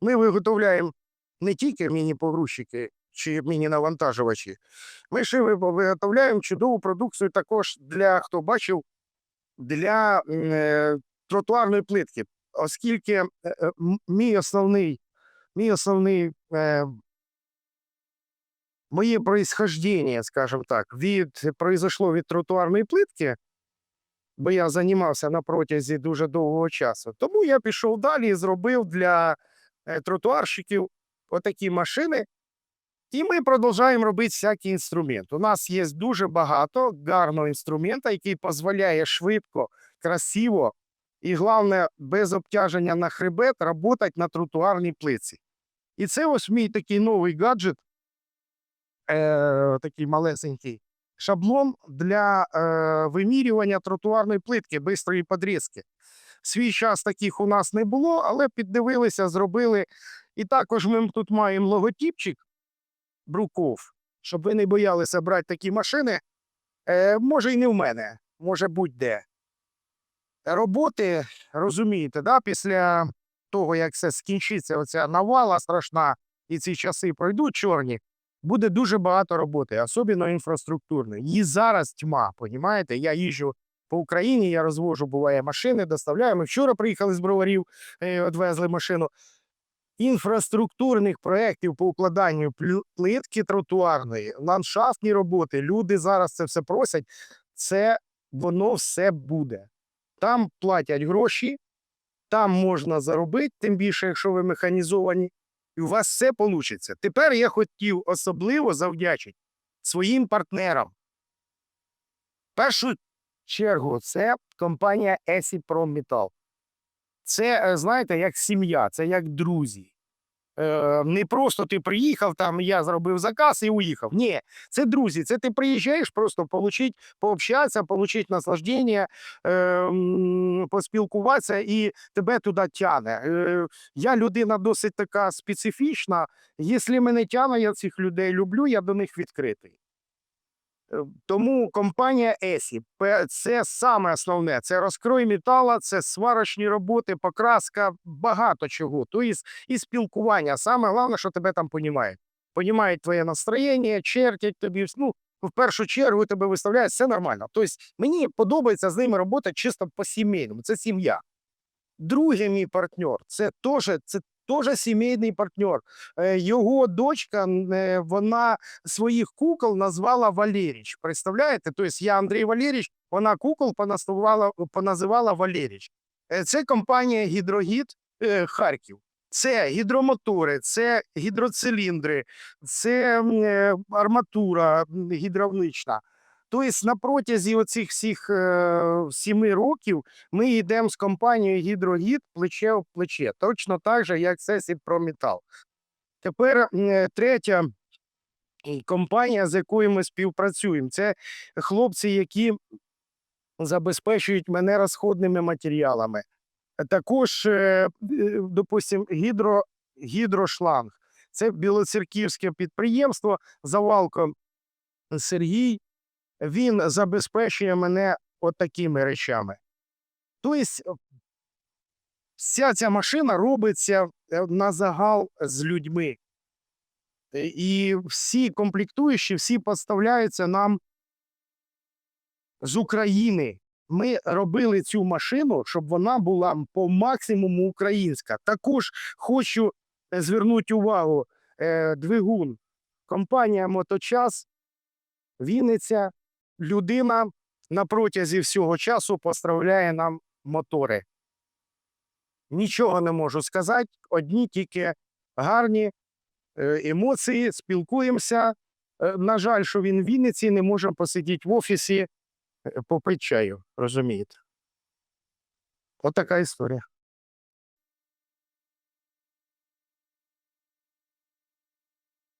Ми виготовляємо не тільки міні-погрузчики чи міні-навантажувачі, ми ще виготовляємо чудову продукцію також для, хто бачив, для е, тротуарної плитки. Оскільки е, е, мій основний, мій основний е, моє происхождение, скажем так, від произошло від тротуарної плитки, бо я займався на протязі дуже довгого часу. Тому я пішов далі і зробив для тротуарщиків отакі машини. І ми продовжуємо робити всякі інструменти. У нас є дуже багато гарного інструмента, який дозволяє швидко, красиво і, головне, без обтяження на хребет працювати на тротуарній плитці. І це ось мій такий новий гаджет, е, такий малесенький шаблон для е, вимірювання тротуарної плитки бистрої подрізки. Свій час таких у нас не було, але піддивилися, зробили. І також ми тут маємо логотипчик Бруков, щоб ви не боялися брати такі машини. Е, може, і не в мене, може будь-де. Роботи, розумієте, да, після того, як все скінчиться, оця навала страшна, і ці часи пройдуть чорні, буде дуже багато роботи, особливо інфраструктурної. Її зараз тьма, понімаєте? Я їжджу по Україні, я розвожу, буває, машини, доставляю. Ми вчора приїхали з броварів, е, відвезли машину. Інфраструктурних проєктів по укладанню плитки тротуарної, ландшафтні роботи, люди зараз це все просять. Це воно все буде. Там платять гроші, там можна заробити, тим більше, якщо ви механізовані, і у вас все вийде. Тепер я хотів особливо завдячити своїм партнерам. Першу чергу, це компанія Есі Промметал. Це, е, знаєте, як сім'я, це як друзі. Е, не просто ти приїхав, там я зробив заказ і уїхав. Ні, це друзі. Це ти приїжджаєш просто получить, пообщатися, получить наслаждення, е, поспілкуватися і тебе туди тяне. Е, я людина досить така специфічна. Якщо мене тяне, я цих людей люблю, я до них відкритий. Тому компанія Есі це саме основне. Це розкрой метала, це сварочні роботи, покраска, багато чого. Тобто і спілкування. Саме головне, що тебе там понімають. Понімають твоє настроєння, чертять тобі. Ну, в першу чергу тебе виставляють, все нормально. Тобто мені подобається з ними робота чисто по-сімейному. Це сім'я. Другий мій партнер це теж це теж сімейний партнер. Його дочка, е, вона своїх кукол назвала Валеріч. Представляєте? Тобто я Андрій Валеріч, вона кукол поназивала, Валеріч. Е, Це компанія Гідрогід е, Харків. Це гідромотори, це гідроциліндри, це е, арматура м, гідравлічна. Тобто на протязі оцих всіх е, сіми років ми йдемо з компанією Гідрогід плече в плече, точно так же, як це Сідпрометал. Тепер е, третя компанія, з якою ми співпрацюємо, це хлопці, які забезпечують мене розходними матеріалами. Також, е, е, допустим, гідро, гідрошланг. Це білоцерківське підприємство, завалко Сергій. Він забезпечує мене отакими речами. Тобто, вся ця машина робиться е, на загал з людьми. Е, І всі комплектуючі, всі поставляються нам з України. Ми робили цю машину, щоб вона була по максимуму українська. Також хочу е, звернути увагу: е, двигун. Компанія Моточас, Вінниця, людина на протязі всього часу поставляє нам мотори. Нічого не можу сказати, одні тільки гарні е, емоції, спілкуємося. Е, На жаль, що він в Вінниці не може посидіти в офісі, е, попити чаю, розумієте? Отака історія.